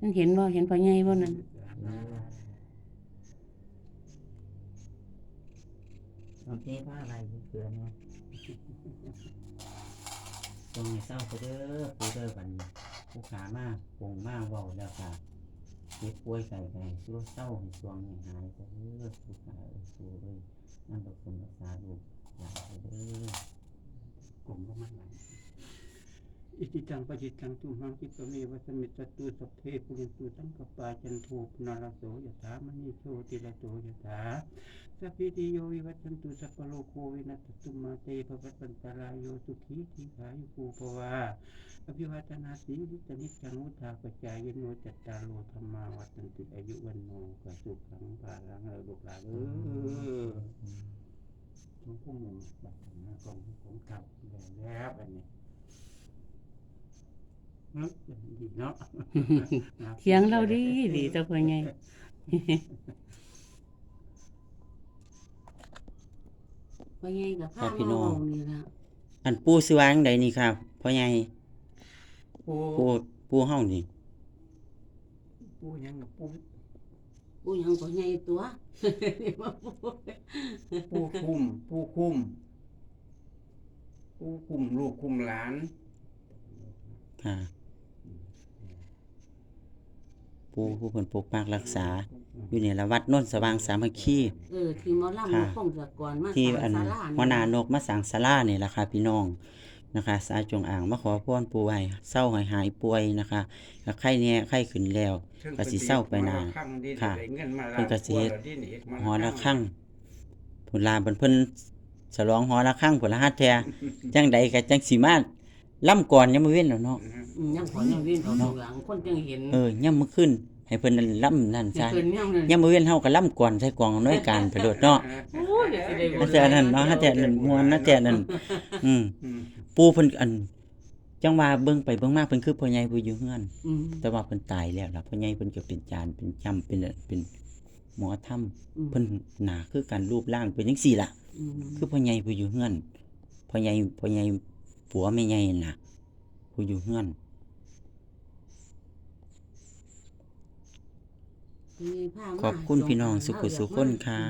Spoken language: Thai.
มันเห็นบ่เห็นพ่อใหญ่บ่นั่นโอเคว่าอะไรเกินเนาะตรงนี้เศร้าไปเด้อปูเด้อบัดนผู้ขามากปงมากเว้าแล้วค่ะเจ็บป่วยไก่ไก่สู้เศร้าให้สวงให้หายไปเด้อผู้ขาเอ้ยสู้เอ้ยนั่นก็นคนรักษาลูกหลานไปเด้อก ลุ่มประมาณนั้น อิติตังปจิตังตุมังคิปะเมวัสมิตตุสัพเพปุริสุตังกปาจันโทปนาลโสยถามณีโชติละโสยถาสัพพิติโยวิวัชันตุสัพพะโลกโควินัสตุมาเตภวัตปันตรายโยสุขีทีขายุกูภวาอภิวัตนาสีลิตนิจังวุธาปจายโนจัตตารโลธรรมาวัตันติอายุวันโนกสุขังภาลังเออลูกหลานเออทุกผู้มุงบัตรหน้ากองผมกลับแล้วอันนี้เนาะดี เนาะเถียงเราดีดีเจ้าพ่อใหญ่พ่อใหญ่ก็พาครับพี่น้องมาเว้านี่ล่ะอันปูสิวางใดนี่ครับพ่อใหญ่ปูปูปูเฮานี่ปูยังกับปูปูหยังพ่อใหญ่ตัวนี่มาปูปูคุมปูคุมปูคุมลูกคุมหลานค่ะ ปูผู้เพิ่นปกปักรักษา อยู่ในละวัดโน้นสว่างสามัคคี เออที่หมอลำค่ะมาพงศกรมาที่สร้างอันศาลาหัวหนานกมาสั่งศาลานี่แหละค่ะพี่น้องนะคะ สาจงอ่างมาขอพรปูให้เศร้าให้หายป่วยนะคะก็ไข้เนี่ยไข้ขึ้นแล้ว ก็สิเศร้าไปนานค่ะเพิ่นก็สิเฮ็ดหอละข้างผุนลาเพิ่นเพิ่นฉลองหอละข้างผุนละฮัดแท้ จังใดก็จังสิมา ล่ำก่อนยังบ่เว้นแล้วเนาะอืมยังขอยังวิ่งเขาเหลืองคนจังเห็นเออยามมื้อคืนให้เพิ่นนั่นล่ำนั่นซะเพิ่นยังนั่นยามมื้อเว้นเฮาก็ล่ำก่อนใส่กองอำนวยการไปโลดเนาะโอ้ยสิได้ฮัดแท้นั่นเนาะฮัดแท้นั่นม่วนฮัดแท้นั่นอืมอืมปู่เพิ่นอันจังว่าเบิ่งไปเบิ่งมาเพิ่นคือพ่อใหญ่ผู้อยู่เฮือนอืมแต่ว่าเพิ่นตายแล้วล่ะพ่อใหญ่เพิ่นก็เป็นจานเป็นจำเป็นเป็นหมอถ้ำอืมเพิ่นหน้าคือกันรูปร่างเป็นจังซี่ล่ะอืมคือพ่อใหญ่ผู้อยู่เฮือนพ่อใหญ่พ่อใหญ่ ผัวแม่ใหญ่น่ะผู้อยู่เฮือนมีผ้ามาขอบคุณพี่น้องสุขุเาสุอยากคนมาค่ะ